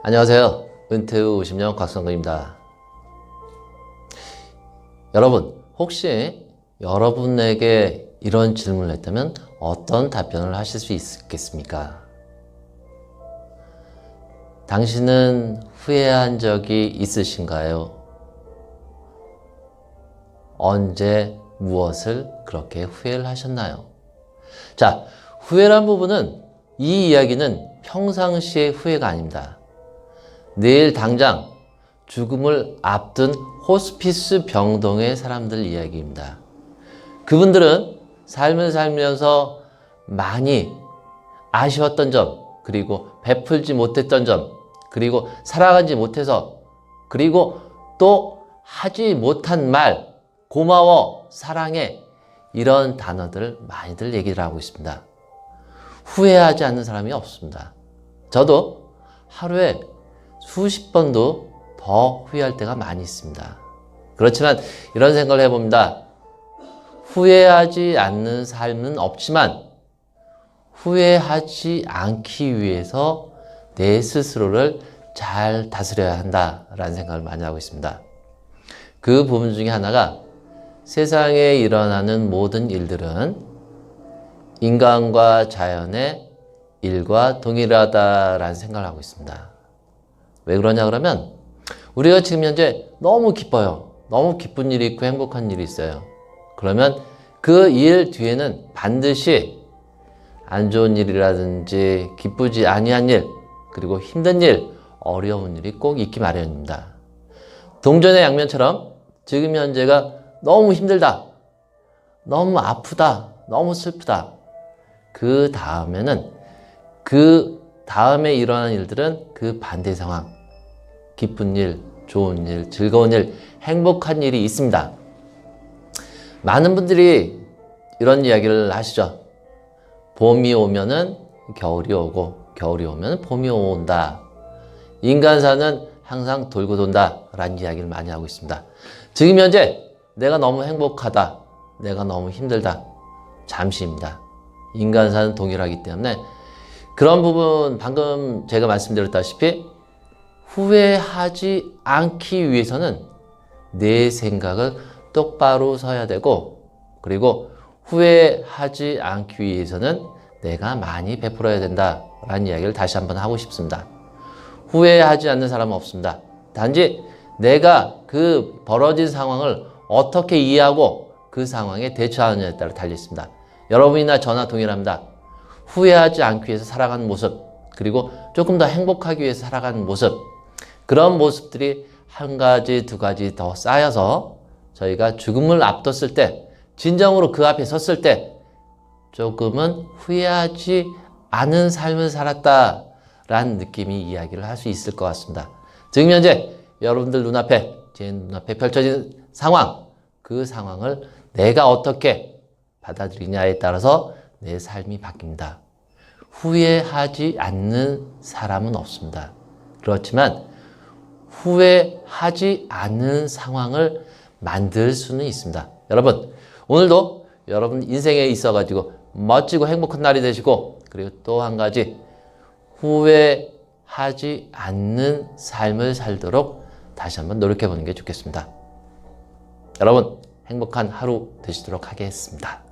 안녕하세요. 은퇴후 50년 곽성근입니다. 여러분, 혹시 여러분에게 이런 질문을 했다면 어떤 답변을 하실 수 있겠습니까? 당신은 후회한 적이 있으신가요? 언제 무엇을 그렇게 후회를 하셨나요? 자, 후회란 부분은 이 이야기는 평상시의 후회가 아닙니다. 내일 당장 죽음을 앞둔 호스피스 병동의 사람들 이야기입니다. 그분들은 삶을 살면서 많이 아쉬웠던 점, 그리고 베풀지 못했던 점, 그리고 살아가지 못해서, 그리고 또 하지 못한 말, 고마워, 사랑해, 이런 단어들을 많이들 얘기를 하고 있습니다. 후회하지 않는 사람이 없습니다. 저도 하루에 수십 번도 더 후회할 때가 많이 있습니다. 그렇지만 이런 생각을 해봅니다. 후회하지 않는 삶은 없지만 후회하지 않기 위해서 내 스스로를 잘 다스려야 한다라는 생각을 많이 하고 있습니다. 그 부분 중에 하나가 세상에 일어나는 모든 일들은 인간과 자연의 일과 동일하다라는 생각을 하고 있습니다. 왜 그러냐 그러면 우리가 지금 현재 너무 기뻐요. 너무 기쁜 일이 있고 행복한 일이 있어요. 그러면 그 일 뒤에는 반드시 안 좋은 일이라든지 기쁘지 아니한 일, 그리고 힘든 일, 어려운 일이 꼭 있기 마련입니다. 동전의 양면처럼 지금 현재가 너무 힘들다, 너무 아프다, 너무 슬프다. 그 다음에는 그 다음에 일어난 일들은 그 반대 상황, 기쁜 일, 좋은 일, 즐거운 일, 행복한 일이 있습니다. 많은 분들이 이런 이야기를 하시죠. 봄이 오면은 겨울이 오고, 겨울이 오면 봄이 온다. 인간사는 항상 돌고 돈다. 라는 이야기를 많이 하고 있습니다. 지금 현재 내가 너무 행복하다. 내가 너무 힘들다. 잠시입니다. 인간사는 동일하기 때문에 그런 부분 방금 제가 말씀드렸다시피 후회하지 않기 위해서는 내 생각을 똑바로 서야 되고 그리고 후회하지 않기 위해서는 내가 많이 베풀어야 된다라는 이야기를 다시 한번 하고 싶습니다. 후회하지 않는 사람은 없습니다. 단지 내가 그 벌어진 상황을 어떻게 이해하고 그 상황에 대처하느냐에 따라 달려 있습니다. 여러분이나 저나 동일합니다. 후회하지 않기 위해서 살아가는 모습, 그리고 조금 더 행복하기 위해서 살아가는 모습, 그런 모습들이 한 가지, 두 가지 더 쌓여서 저희가 죽음을 앞뒀을 때, 진정으로 그 앞에 섰을 때, 조금은 후회하지 않은 삶을 살았다라는 느낌이 이야기를 할 수 있을 것 같습니다. 지금 현재 여러분들 눈앞에, 제 눈앞에 펼쳐진 상황, 그 상황을 내가 어떻게 받아들이냐에 따라서 내 삶이 바뀝니다. 후회하지 않는 사람은 없습니다. 그렇지만 후회하지 않는 상황을 만들 수는 있습니다. 여러분, 오늘도 여러분 인생에 있어가지고 멋지고 행복한 날이 되시고, 그리고 또 한 가지, 후회하지 않는 삶을 살도록 다시 한번 노력해 보는 게 좋겠습니다. 여러분, 행복한 하루 되시도록 하겠습니다.